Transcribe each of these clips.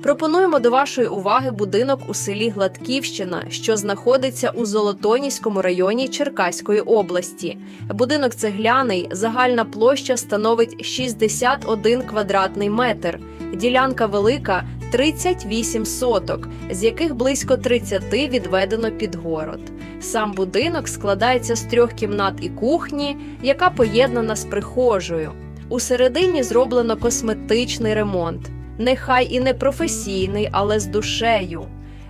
Пропонуємо до вашої уваги будинок у селі Гладківщина, що знаходиться у Золотоніському районі Черкаської області. Будинок цегляний, загальна площа становить 61 квадратний метр. Ділянка велика 38 соток, з яких близько 30 відведено під город. Сам будинок складається з трьох кімнат і кухні, яка поєднана з прихожою. У середині зроблено косметичний ремонт. Нехай і не професійний, але з душею.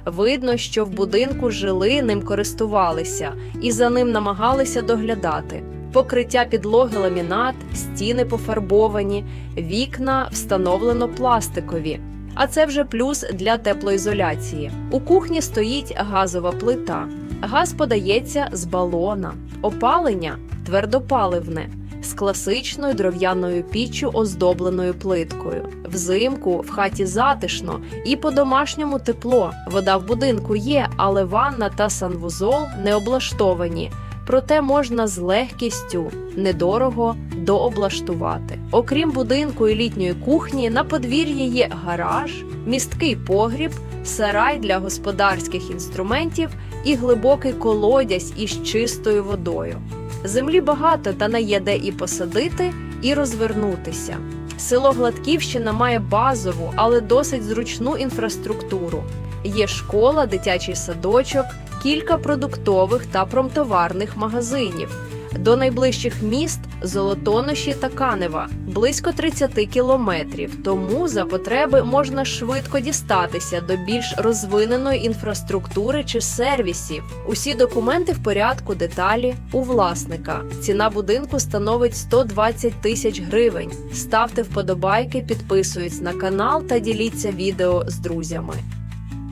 Видно, що в будинку жили, ним користувалися і за ним намагалися доглядати. Покриття підлоги ламінат, стіни пофарбовані, вікна встановлено пластикові. А це вже плюс для теплоізоляції. У кухні стоїть газова плита. Газ подається з балона, опалення твердопаливне класичною дров'яною піччю, оздобленою плиткою. Взимку в хаті затишно і по-домашньому тепло. Вода в будинку є, але ванна та санвузол не облаштовані. Проте можна з легкістю, недорого дооблаштувати. Окрім будинку і літньої кухні, на подвір'ї є гараж, місткий погріб, сарай для господарських інструментів і глибокий колодязь із чистою водою. Землі багато та не є де і посадити, і розвернутися. Село Гладківщина має базову, але досить зручну інфраструктуру. Є школа, дитячий садочок, кілька продуктових та промтоварних магазинів. До найближчих міст Золотоноші та Канева близько 30 кілометрів. Тому за потреби можна швидко дістатися до більш розвиненої інфраструктури чи сервісів. Усі документи в порядку деталі у власника. Ціна будинку становить 120 тисяч гривень. Ставте вподобайки, підписуйтесь на канал та діліться відео з друзями.